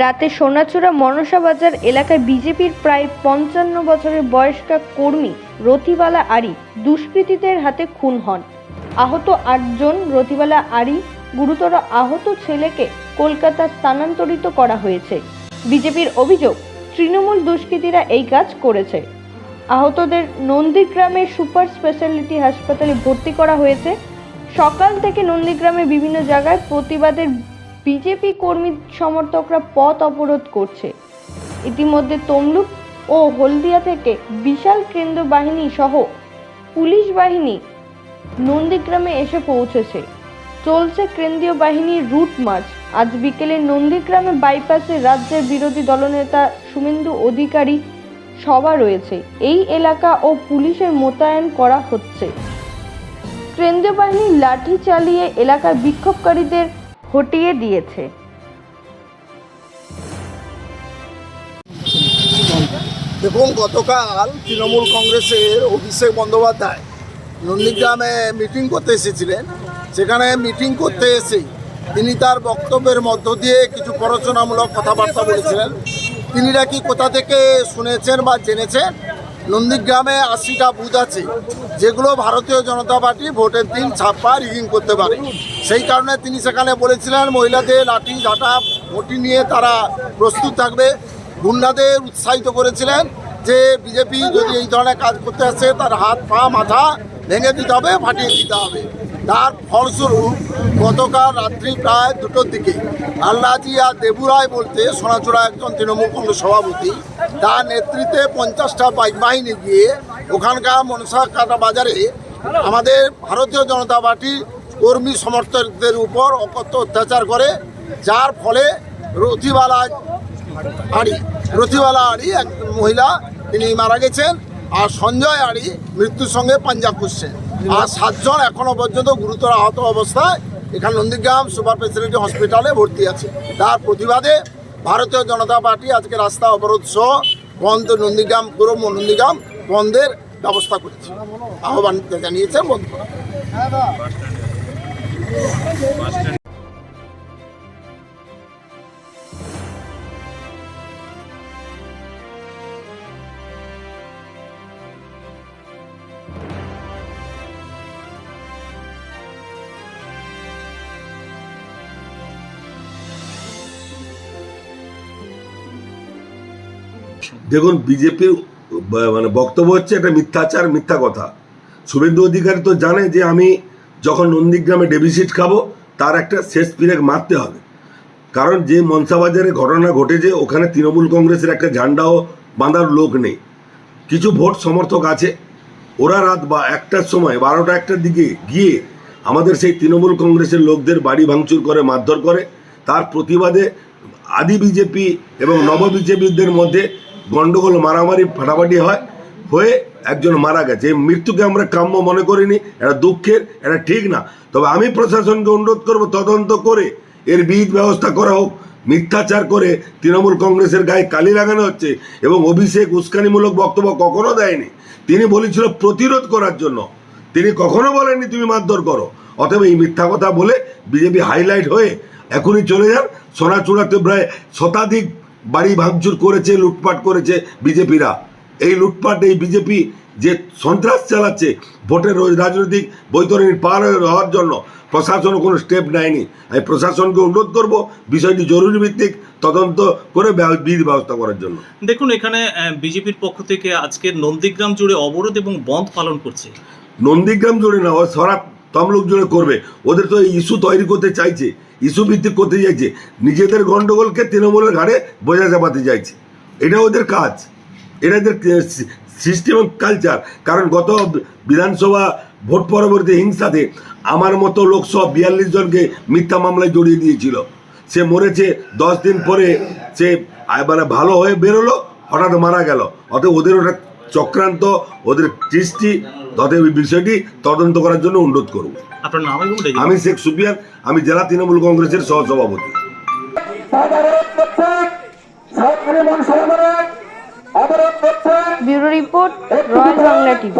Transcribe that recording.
রাতে সোনাচূড়া মনসা বাজার এলাকায় বিজেপির প্রায় পঞ্চান্ন বছরের বয়স্কা কর্মী রতিবালা আরি দুষ্কৃতীদের হাতে খুন হন। আহত আটজন রতিবালা আরি গুরুতর আহত ছেলেকে কলকাতা স্থানান্তরিত করা হয়েছে। বিজেপির অভিযোগ, তৃণমূল দুষ্কৃতীরা এই কাজ করেছে। আহতদের নন্দীগ্রামের সুপার স্পেশালিটি হাসপাতালে ভর্তি করা হয়েছে। সকাল থেকে নন্দীগ্রামে বিভিন্ন জায়গায় প্রতিবাদের বিজেপি কর্মী সমর্থকরা পথ অবরোধ করছে। ইতিমধ্যে তমলুক ও হলদিয়া থেকে বিশাল কেন্দ্র বাহিনী সহ পুলিশ বাহিনী নন্দীগ্রামে এসে পৌঁছেছে। চলছে কেন্দ্রীয় বাহিনীর রুট মার্চ। আজ বিকেলে নন্দীগ্রামে বাইপাসে রাজ্যের বিরোধী দলনেতা শুভেন্দু অধিকারী সভা রয়েছে। এই এলাকা ও পুলিশের মোতায়েন করা হচ্ছে। কেন্দ্রীয় বাহিনী লাঠি চালিয়ে এলাকার বিক্ষোভকারীদের হটিয়ে দিয়েছে। দেখুন, গতকাল তৃণমূল কংগ্রেসের অভিষেক বন্দ্যোপাধ্যায় নন্দীগ্রামে মিটিং করতে এসেছিলেন। সেখানে মিটিং করতে এসেই তিনি তার বক্তব্যের মধ্য দিয়ে কিছু প্ররোচনামূলক কথাবার্তা বলেছিলেন। তিনি নাকি কোথা থেকে শুনেছেন বা জেনেছেন? নন্দীগ্রামে আশিটা বুথ আছে, যেগুলো ভারতীয় জনতা পার্টি ভোটের দিন ছাপ্পা রিগিং করতে পারে। সেই কারণে তিনি সেখানে বলেছিলেন, মহিলাদের লাঠি, ঝাঁটা ভোটি নিয়ে তারা প্রস্তুত থাকবে। গুন্ডাদের উৎসাহিত করেছিলেন যে বিজেপি যদি এই ধরনের কাজ করতে আসে, তার হাত, পা, মাথা ভেঙে দিতে হবে, ফাটিয়ে দিতে হবে। তার ফলস্বরূপ গতকাল রাত্রি প্রায় দুটোর দিকে আল্লাজি আর দেবুরায় বলতে সোনাচূড়া একজন তৃণমূল কংগ্রেস সভাপতি, তার নেতৃত্বে পঞ্চাশটা বাইক বাহিনী গিয়ে ওখানকার মনসা কাটা বাজারে আমাদের ভারতীয় জনতা পার্টির কর্মী সমর্থকদের উপর অকথ্য অত্যাচার করে, যার ফলে রথিবালা আড়ি রথিওয়ালা আড়ি এক মহিলা তিনি মারা গেছেন। আর সঞ্জয় আড়ি মৃত্যুর সঙ্গে পাঞ্জাব করছেন আর সাতজন এখনও পর্যন্ত গুরুতর আহত অবস্থায় এখানে নন্দীগ্রাম সুপার ফেসিলিটি হসপিটালে ভর্তি আছে। তার প্রতিবাদে ভারতীয় জনতা পার্টি আজকে রাস্তা অবরোধ সহ বন্ধ নন্দীগ্রাম পুরো নন্দীগ্রাম বন্ধের ব্যবস্থা করেছে। আহ্বান জানিয়েছে বন্ধ দেখুন, বিজেপির মানে বক্তব্য হচ্ছে একটা মিথ্যাচার, মিথ্যা কথা। শুভেন্দু অধিকারী তো জানে যে আমি যখন নন্দীগ্রামে ডেভিসিট খাব, তার একটা শেষ পিরেক মারতে হবে। কারণ যে মনসাবাজারে ঘটনা ঘটেছে, ওখানে তৃণমূল কংগ্রেসের একটা ঝান্ডাও বাঁধার লোক নেই। কিছু ভোট সমর্থক আছে। ওরা রাত বা একটার সময়, বারোটা একটার দিকে গিয়ে আমাদের সেই তৃণমূল কংগ্রেসের লোকদের বাড়ি ভাঙচুর করে, মারধর করে। তার প্রতিবাদে আদি বিজেপি এবং নব বিজেপিদের মধ্যে গন্ডগোল, মারামারি, ফাটাফাটি হয়, হয়ে একজন মারা গেছে। এই মৃত্যুকে আমরা কাম্য মনে করিনি, এটা দুঃখের, এটা ঠিক না। তবে আমি প্রশাসনকে অনুরোধ করব, তদন্ত করে এর বিহিত ব্যবস্থা করা হোক। মিথ্যাচার করে তৃণমূল কংগ্রেসের গায়ে কালি লাগানো হচ্ছে এবং অভিষেক উস্কানিমূলক বক্তব্য কখনো দেয়নি। তিনি বলেছিল প্রতিরোধ করার জন্য। তিনি কখনো বলেননি তুমি মারধর করো। অতএব এই মিথ্যা কথা বলে বিজেপি হাইলাইট হয়ে এখনই চলে যান। সোনাচূড়াতে প্রায় শতাধিক বাড়ি ভাঙচুর করেছে লুটপাট করেছে বিজেপিরা। এই লুটপাট এই বিজেপি যে সন্ত্রাস চালাচ্ছে ভোটের রাজনৈতিক বৈতরণী পার হওয়ার জন্য প্রশাসন কোনো স্টেপ নেয়নি। আমি প্রশাসনকে অনুরোধ করব বিষয়টি জরুরি ভিত্তিক তদন্ত করে বিধি ব্যবস্থা করার জন্য। দেখুন এখানে বিজেপির পক্ষ থেকে আজকের নন্দীগ্রাম জুড়ে অবরোধ এবং বন্ধ পালন করছে। নন্দীগ্রাম জুড়ে না সারা তমলুক জুড়ে করবে। ওদের তো এই ইস্যু তৈরি করতে চাইছে, ইস্যু ভিত্তিক করতে চাইছে। নিজেদের গন্ডগোলকে তৃণমূলের ঘাড়ে বোঝা চাপাতে চাইছে। এটা ওদের কাজ। এটা এদের সিস্টেম কালচার। কারণ গত বিধানসভা ভোট পরবর্তী হিংসাতে আমার মতো লোকসভা বিয়াল্লিশ জনকে মিথ্যা মামলায় জড়িয়ে দিয়েছিল। সে মরেছে দশ দিন পরে, সে ভালো হয়ে বেরোলো, হঠাৎ মারা গেল। অতএব ওদের ওটা চক্রান্ত ওদের কৃষ্টি অতএব এই বিষয়টি তদন্ত করার জন্য অনুরোধ করব। আপনার নাম আমি শেখ সুবিয়ান আমি জেলা তৃণমূল কংগ্রেসের সহসভাপতি। Bureau report royal Bangla TV.